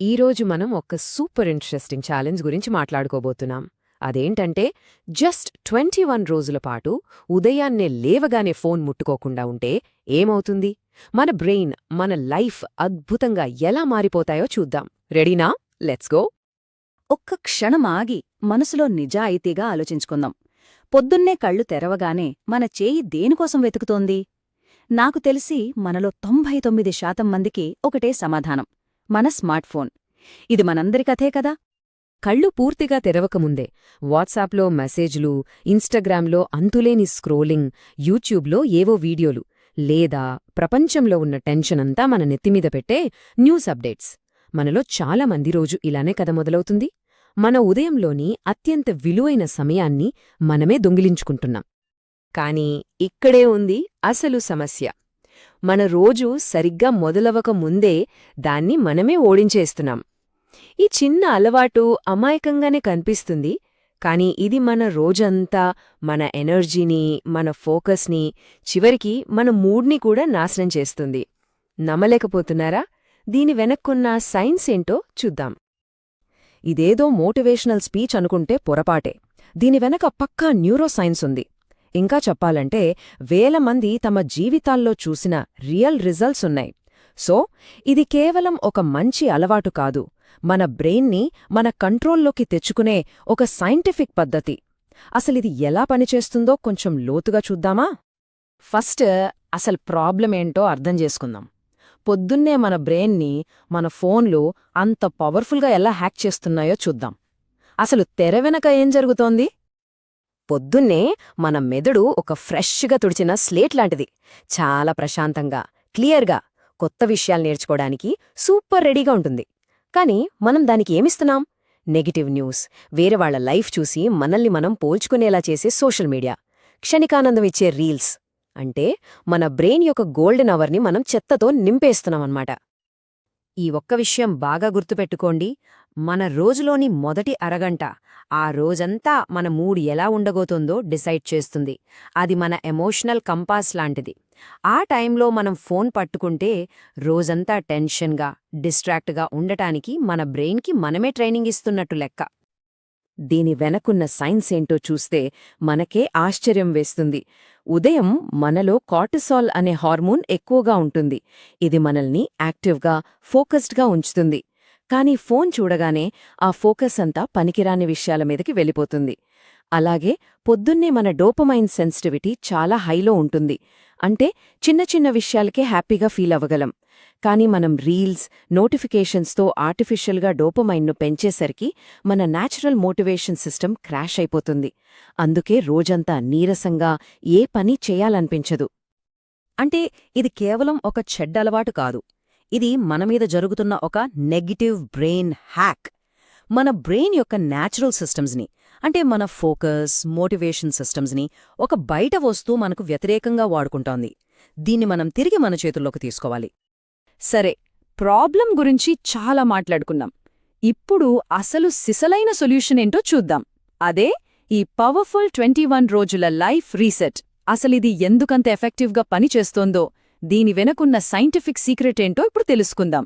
ఈరోజు మనం ఒక సూపర్ ఇంట్రెస్టింగ్ ఛాలెంజ్ గురించి మాట్లాడుకోబోతున్నాం. అదేంటంటే జస్ట్ ట్వంటీ వన్ రోజుల పాటు ఉదయాన్నే లేవగానే ఫోన్ ముట్టుకోకుండా ఉంటే ఏమవుతుంది? మన బ్రెయిన్ మన లైఫ్ అద్భుతంగా ఎలా మారిపోతాయో చూద్దాం. రెడీనా? Let's go! ఒక్క క్షణం ఆగి మనసులో నిజాయితీగా ఆలోచించుకుందాం. పొద్దున్నే కళ్ళు తెరవగానే మన చేయి దేనికోసం వెతుకుతోంది? నాకు తెలిసి మనలో తొంభై తొమ్మిది శాతం మందికి ఒకటే సమాధానం. మన స్మార్ట్ఫోన్ ఇది మనందరి కదా? కళ్ళు పూర్తిగా తెరవకముందే వాట్సాప్లో మెసేజ్లు ఇన్స్టాగ్రామ్లో అంతులేని స్క్రోలింగ్ యూట్యూబ్లో ఏవో వీడియోలు లేదా ప్రపంచంలో ఉన్న టెన్షన్ అంతా మన నెత్తిమీద పెట్టే న్యూస్ అప్డేట్స్. మనలో చాలా మంది రోజు ఇలానే కథ మొదలవుతుంది. మన ఉదయంలోని అత్యంత విలువైన సమయాన్ని మనమే దొంగిలించుకుంటున్నాం. కాని ఇక్కడే ఉంది అసలు సమస్య. మన రోజు సరిగ్గా మొదలవక ముందే దాన్ని మనమే ఓడించేస్తున్నాం. ఈ చిన్న అలవాటు అమాయకంగానే కనిపిస్తుంది కానీ ఇది మన రోజంతా మన ఎనర్జీని మన ఫోకస్ని చివరికి మన మూడ్ని కూడా నాశనం చేస్తుంది. నమ్మలేకపోతున్నారా? దీని వెనక్కున్న సైన్స్ ఏంటో చూద్దాం. ఇదేదో మోటివేషనల్ స్పీచ్ అనుకుంటే పొరపాటే. దీని వెనక పక్కా న్యూరోసైన్స్ ఉంది. ఇంకా చెప్పాలంటే వేల మంది తమ జీవితాల్లో చూసిన రియల్ రిజల్ట్స్ ఉన్నాయి. సో ఇది కేవలం ఒక మంచి అలవాటు కాదు. మన బ్రెయిన్ని మన కంట్రోల్లోకి తెచ్చుకునే ఒక సైంటిఫిక్ పద్ధతి. అసలిది ఎలా పనిచేస్తుందో కొంచెం లోతుగా చూద్దామా? ఫస్ట్ అసలు ప్రాబ్లం ఏంటో అర్థం చేసుకుందాం. పొద్దున్నే మన బ్రెయిన్ని మన ఫోన్లు అంత పవర్ఫుల్గా ఎలా హ్యాక్ చేస్తున్నాయో చూద్దాం. అసలు తెర వెనక ఏం జరుగుతోంది? పొద్దున్నే మన మెదడు ఒక ఫ్రెష్గా తుడిచిన స్లేట్ లాంటిది. చాలా ప్రశాంతంగా క్లియర్గా కొత్త విషయాలు నేర్చుకోవడానికి సూపర్ రెడీగా ఉంటుంది. కానీ మనం దానికి ఏమిస్తున్నాం? నెగిటివ్ న్యూస్ వేరే వాళ్ళ లైఫ్ చూసి మనల్ని మనం పోల్చుకునేలా చేసే సోషల్ మీడియా క్షణికానందం ఇచ్చే రీల్స్. అంటే మన బ్రెయిన్ యొక్క గోల్డెన్ అవర్ని మనం చెత్తతో నింపేస్తున్నామన్నమాట. ఈ ఒక్క విషయం బాగా గుర్తుపెట్టుకోండి. మన రోజులోని మొదటి అరగంట ఆ రోజంతా మన మూడ్ ఎలా ఉండగోతుందో డిసైడ్ చేస్తుంది. అది మన ఎమోషనల్ కంపాస్ లాంటిది. ఆ టైంలో మనం ఫోన్ పట్టుకుంటే రోజంతా టెన్షన్గా డిస్ట్రాక్ట్గా ఉండటానికి మన బ్రెయిన్కి మనమే ట్రైనింగ్ ఇస్తున్నట్టు లెక్క. దీని వెనకున్న సైన్స్ ఏంటో చూస్తే మనకే ఆశ్చర్యం వేస్తుంది. ఉదయం మనలో కార్టిసాల్ అనే హార్మోన్ ఎక్కువగా ఉంటుంది. ఇది మనల్ని యాక్టివ్గా ఫోకస్డ్గా ఉంచుతుంది. కానీ ఫోన్ చూడగానే ఆ ఫోకస్ అంతా పనికిరాని విషయాల మీదకి వెళ్ళిపోతుంది. అలాగే పొద్దున్నే మన డోపమైన్ సెన్సిటివిటీ చాలా హైలో ఉంటుంది. అంటే చిన్న చిన్న విషయాలకే హ్యాపీగా ఫీల్ అవ్వగలం. కానీ మనం రీల్స్ నోటిఫికేషన్స్తో ఆర్టిఫిషియల్గా డోపమైన్ను పెంచేసరికి మన నేచురల్ మోటివేషన్ సిస్టమ్ క్రాష్ అయిపోతుంది. అందుకే రోజంతా నీరసంగా ఏ పని చేయాలనిపించదు. అంటే ఇది కేవలం ఒక చెడ్డ అలవాటు కాదు. ఇది మనమీద జరుగుతున్న ఒక నెగిటివ్ బ్రెయిన్ హ్యాక్. మన బ్రెయిన్ యొక్క న్యాచురల్ సిస్టమ్స్ని అంటే మన ఫోకస్ మోటివేషన్ సిస్టమ్స్ని ఒక బయట వస్తువు మనకు వ్యతిరేకంగా వాడుకుంటోంది. దీన్ని మనం తిరిగి మన చేతుల్లోకి తీసుకోవాలి. సరే ప్రాబ్లం గురించి చాలా మాట్లాడుకున్నాం. ఇప్పుడు అసలు సిసలైన సొల్యూషన్ ఏంటో చూద్దాం. అదే ఈ పవర్ఫుల్ ట్వంటీ వన్ రోజుల లైఫ్ రీసెట్. అసలిది ఎందుకంత ఎఫెక్టివ్గా పనిచేస్తోందో దీని వెనకున్న సైంటిఫిక్ సీక్రెట్ ఏంటో ఇప్పుడు తెలుసుకుందాం.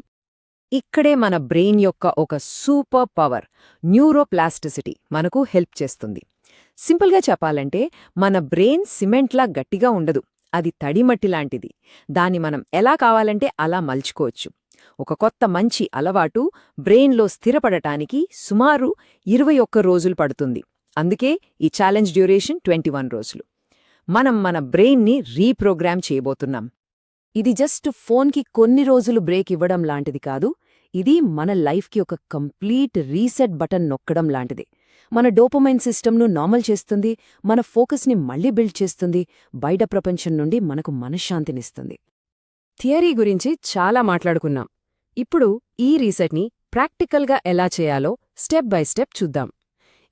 ఇక్కడే మన బ్రెయిన్ యొక్క ఒక సూపర్ పవర్ న్యూరోప్లాస్టిసిటీ మనకు హెల్ప్ చేస్తుంది. సింపుల్గా చెప్పాలంటే మన బ్రెయిన్ సిమెంట్లా గట్టిగా ఉండదు. అది తడిమట్టి లాంటిది. దాన్ని మనం ఎలా కావాలంటే అలా మలుచుకోవచ్చు. ఒక కొత్త మంచి అలవాటు బ్రెయిన్లో స్థిరపడటానికి సుమారు ఇరవై ఒక్క రోజులు పడుతుంది. అందుకే ఈ ఛాలెంజ్ డ్యూరేషన్ ట్వంటీ రోజులు. మనం మన బ్రెయిన్ని రీప్రోగ్రామ్ చేయబోతున్నాం. ఇది జస్ట్ ఫోన్కి కొన్ని రోజులు బ్రేక్ ఇవ్వడం లాంటిది కాదు ఇది మన లైఫ్కి ఒక కంప్లీట్ రీసెట్ బటన్ నొక్కడం లాంటిది. మన డోపమైన్ సిస్టమ్ను నార్మల్ చేస్తుంది మన ఫోకస్ని మళ్ళీ బిల్డ్ చేస్తుంది బయట ప్రపంచం నుండి మనకు మనశ్శాంతినిస్తుంది. థియరీ గురించి చాలా మాట్లాడుకున్నాం. ఇప్పుడు ఈ రీసెట్ని ప్రాక్టికల్గా ఎలా చేయాలో స్టెప్ బై స్టెప్ చూద్దాం.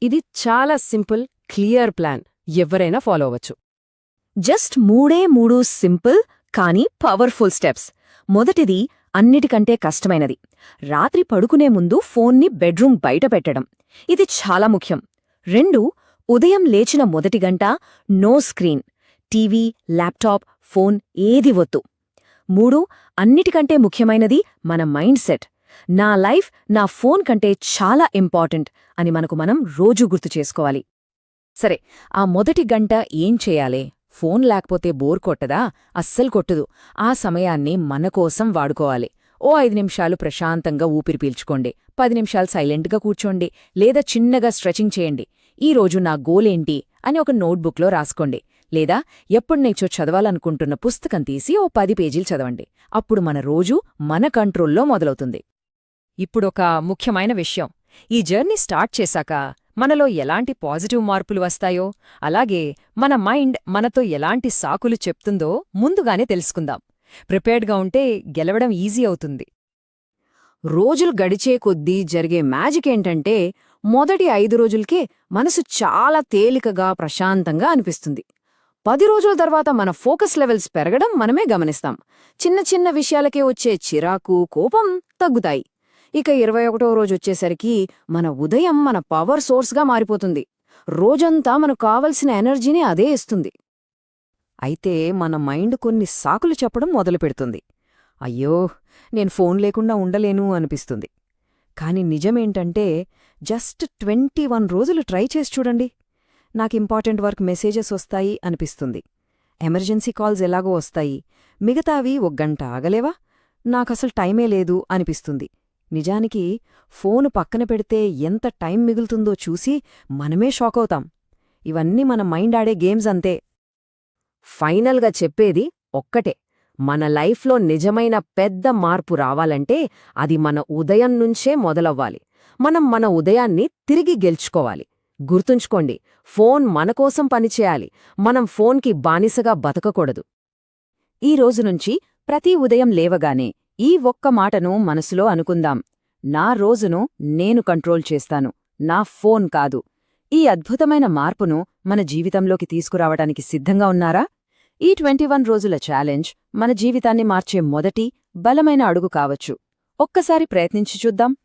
ఇది చాలా సింపుల్ క్లియర్ ప్లాన్. ఎవరైనా ఫాలో అవ్వచ్చు. జస్ట్ మూడే మూడు సింపుల్ కానీ పవర్ఫుల్ స్టెప్స్. మొదటిది అన్నిటికంటే కష్టమైనది. రాత్రి పడుకునే ముందు ఫోన్ని బెడ్రూమ్ బయట పెట్టడం. ఇది చాలా ముఖ్యం. రెండు ఉదయం లేచిన మొదటి గంట no screen. TV laptop phone ఏది వద్దు. మూడు అన్నిటికంటే ముఖ్యమైనది మన మైండ్ సెట్. నా లైఫ్ నా ఫోన్ కంటే చాలా ఇంపార్టెంట్ అని మనకు మనం రోజూ గుర్తు చేసుకోవాలి. సరే ఆ మొదటి గంట ఏం చేయాలి? ఫోన్ లేకపోతే బోర్ కొట్టదా? అస్సలు కొట్టదు. ఆ సమయాన్ని మనకోసం వాడుకోవాలి. ఓ ఐదు నిమిషాలు ప్రశాంతంగా ఊపిరి పీల్చుకోండి. పది నిమిషాలు సైలెంట్గా కూర్చోండి. లేదా చిన్నగా స్ట్రెచింగ్ చేయండి. ఈ రోజు నా గోలేంటి అని ఒక నోట్బుక్లో రాసుకోండి. లేదా ఎప్పుడు నేచో చదవాలనుకుంటున్న పుస్తకం తీసి ఓ పది పేజీలు చదవండి. అప్పుడు మన రోజు మన కంట్రోల్లో మొదలవుతుంది. ఇప్పుడొక ముఖ్యమైన విషయం. ఈ జర్నీ స్టార్ట్ చేశాక మనలో ఎలాంటి పాజిటివ్ మార్పులు వస్తాయో అలాగే మన మైండ్ మనతో ఎలాంటి సాకులు చెప్తుందో ముందుగానే తెలుసుకుందాం. ప్రిపేర్డ్గా ఉంటే గెలవడం ఈజీ అవుతుంది. రోజులు గడిచే కొద్దీ జరిగే మ్యాజిక్ ఏంటంటే మొదటి ఐదు రోజులకే మనసు చాలా తేలికగా ప్రశాంతంగా అనిపిస్తుంది. పది రోజుల తర్వాత మన ఫోకస్ లెవెల్స్ పెరగడం మనమే గమనిస్తాం. చిన్న చిన్న విషయాలకే వచ్చే చిరాకు కోపం తగ్గుతాయి. ఇక ఇరవై ఒకటో రోజు వచ్చేసరికి మన ఉదయం మన పవర్ సోర్స్గా మారిపోతుంది. రోజంతా మనకు కావలసిన ఎనర్జీని అదే ఇస్తుంది. అయితే మన మైండ్ కొన్ని సాకులు చెప్పడం మొదలుపెడుతుంది. అయ్యో నేను ఫోన్ లేకుండా ఉండలేను అనిపిస్తుంది. కాని నిజమేంటంటే జస్ట్ ట్వంటీ వన్ రోజులు ట్రై చేసి చూడండి. నాకు ఇంపార్టెంట్ వర్క్ మెసేజెస్ వస్తాయి అనిపిస్తుంది. ఎమర్జెన్సీ కాల్స్ ఎలాగో వస్తాయి. మిగతావి ఒక గంట ఆగలేవా? నాకసలు టైమే లేదు అనిపిస్తుంది. నిజానికి ఫోను పక్కన పెడితే ఎంత టైం మిగులుతుందో చూసి మనమే షాకవుతాం. ఇవన్నీ మన మైండ్ ఆడే గేమ్స్ అంతే. ఫైనల్గా చెప్పేది ఒక్కటే. మన లైఫ్లో నిజమైన పెద్ద మార్పు రావాలంటే అది మన ఉదయం నుంచే మొదలవ్వాలి. మనం మన ఉదయాన్ని తిరిగి గెలుచుకోవాలి. గుర్తుంచుకోండి ఫోన్ మనకోసం పనిచేయాలి. మనం ఫోన్కి బానిసగా బతకకూడదు. ఈ రోజు నుంచి ప్రతి ఉదయం లేవగానే ఈ ఒక్క మాటను మనసులో అనుకుందాం. నా రోజును నేను కంట్రోల్ చేస్తాను. నా ఫోన్ కాదు. ఈ అద్భుతమైన మార్పును మన జీవితంలోకి తీసుకురావడానికి సిద్ధంగా ఉన్నారా? ఈ ట్వంటీ వన్ రోజుల ఛాలెంజ్ మన జీవితాన్ని మార్చే మొదటి బలమైన అడుగు కావచ్చు. ఒక్కసారి ప్రయత్నించి చూద్దాం.